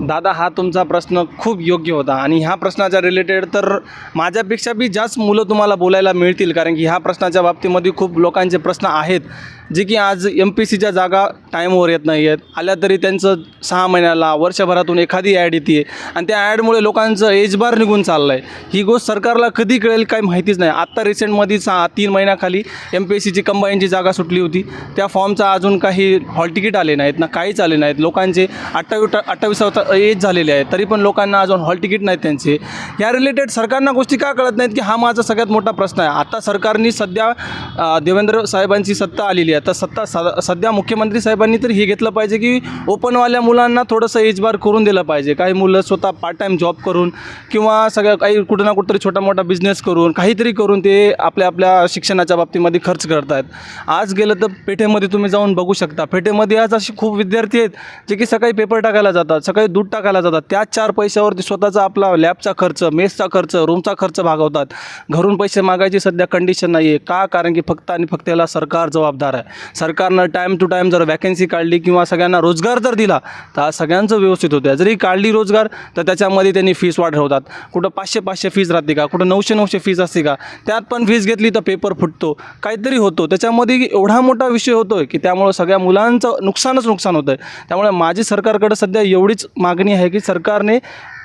दादा हा तुमचा प्रश्न खूप योग्य होता आणि ह्या प्रश्नाच्या रिलेटेड तर माझ्यापेक्षा बी जास्त मुलं तुम्हाला बोलायला मिळतील कारण की ह्या प्रश्नाच्या बाबतीमध्ये खूप लोकांचे प्रश्न आहेत. जे की आज एम पी सीच्या जागा टाईमवर येत नाही आहेत आल्या तरी त्यांचं सहा महिन्याला वर्षभरातून एखादी ॲड येते आणि त्या ॲडमुळे लोकांचं एजबार निघून चाललं आहे ही गोष्ट सरकारला कधी कळेल काही माहितीच नाही. आत्ता रिसेंटमध्ये सहा तीन महिन्याखाली एम पी एस सीची कंबाईनची जागा सुटली होती. त्या फॉर्मचा अजून काही हॉल तिकीट आले नाहीत ना काहीच आले नाहीत. लोकांचे अठ्ठावीस अठ्ठावीस एज झालेले आहेत. तरी पण लोकांना अजून हॉल तिकीट नाहीत त्यांचे. या रिलेटेड सरकारना गोष्टी का कळत नाहीत की हा माझा सगळ्यात मोठा प्रश्न आहे? आता सरकारनी सध्या देवेंद्र साहेबांची सत्ता आलेली आहे. आता सत्ता स सध्या मुख्यमंत्री साहेबांनी तर हे घेतलं पाहिजे की ओपनवाल्या मुलांना थोडंसं एजबार करून दिलं पाहिजे. काही मुलं स्वतः पार्ट टाईम जॉब करून किंवा सगळ्या काही कुठं ना कुठंतरी छोटा मोठा बिझनेस करून काहीतरी करून ते आपल्या आपल्या शिक्षणाच्या बाबतीमध्ये खर्च करत आहेत आज गेलं तर पेठेमध्ये तुम्ही जाऊन बघू शकता. पेठेमध्ये आज असे खूप विद्यार्थी आहेत जे की सकाळी पेपर टाकायला जातात सकाळी दूध टाकायला जातात. त्याच चार पैशावरती स्वतःचा आपला लॅबचा खर्च मेसचा खर्च रूमचा खर्च भागवतात. घरून पैसे मागायची सध्या कंडिशन नाही आहे का? कारण की फक्त आणि फक्त याला सरकार जबाबदार आहे. सरकारनं टाईम टू टाईम जर वॅकन्सी काढली किंवा सगळ्यांना रोजगार जर दिला तर आज सगळ्यांचं व्यवस्थित होतं. जरी काढली रोजगार तर त्याच्यामध्ये त्यांनी फीस वाढवतात. कुठं पाचशे पाचशे फीज राहते का? कुठं नऊशे नऊशे फीज असते का? त्यात पण फीज घेतली तर पेपर फुटतो. काहीतरी होतो. त्याच्यामध्ये एवढा मोठा विषय होतो आहे की त्यामुळं सगळ्या मुलांचं नुकसानच नुकसान होतं आहे त्यामुळे माझी सरकारकडे सध्या एवढीच मागणी आहे की सरकारने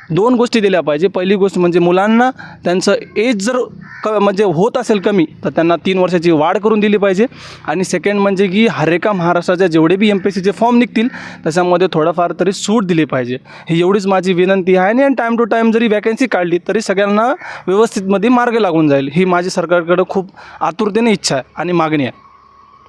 दोन गोष्टी दिल्या पाहिजे. पहिली गोष्ट म्हणजे मुलांना त्यांचं एज जर क म्हणजे होत असेल कमी तर त्यांना तीन वर्षाची वाढ करून दिली पाहिजे. आणि सेकंड म्हणजे की हरेका महाराष्ट्राच्या जेवढे बी एम पी एस सीचे फॉर्म निघतील त्याच्यामध्ये थोडंफार तरी सूट दिली पाहिजे. ही एवढीच माझी विनंती आहे. आणि टाईम टू टाईम जरी वॅकन्सी काढली तरी सगळ्यांना व्यवस्थितमध्ये मार्ग लागून जाईल. ही माझी सरकारकडं खूप आतुरतेने इच्छा आहे आणि मागणी आहे.